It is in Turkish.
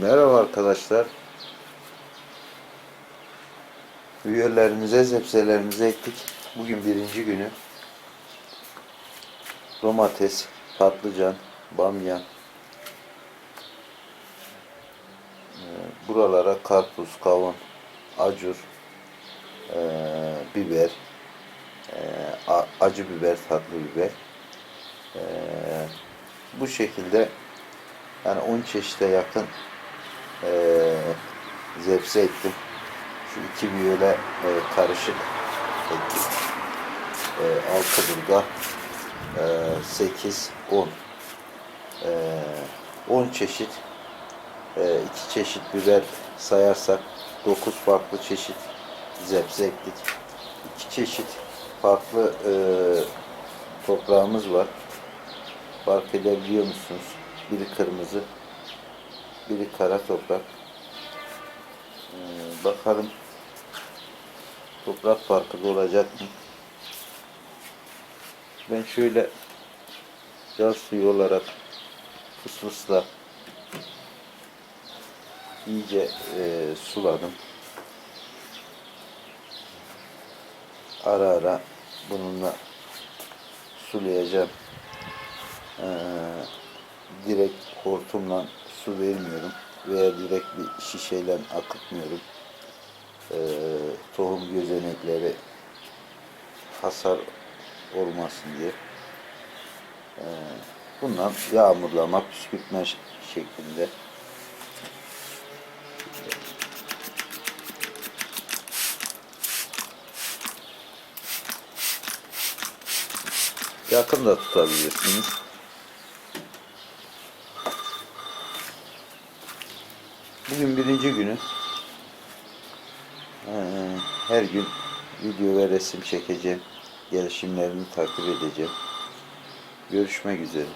Merhaba arkadaşlar. Üyelerimize, sebzelerimize ektik. Bugün birinci günü. Domates, patlıcan, bamya. Ee, Buralara karpuz, kavun, acur, ee, biber, ee, acı biber, tatlı biber. Bu şekilde yani 10 çeşite yakın eee zepse ektim. Şu iki büyüyle e, karışık ektim. E, 6 burada. E, 8, 10. E, 10 çeşit. E, iki çeşit biber sayarsak 9 farklı çeşit zepse ektik. İki çeşit farklı e, toprağımız var. Fark edebiliyor musunuz? Biri kırmızı, biri kara toprak. Ee, bakalım toprak farkı da olacak mı? Ben şöyle yağ suyu olarak fısfısla iyice e, suladım. Ara ara bununla sulayacağım. Ee, direkt hortumla su vermiyorum veya direkt bir şişeyle akıtmıyorum. Ee, tohum gözenekleri hasar olmasın diye. Ee, bundan yağmurlama, püskürtme şeklinde. Yakın da tutabilirsiniz. Bugün birinci günü. Ee, her gün video ve resim çekeceğim. Gelişimlerini takip edeceğim. Görüşmek üzere.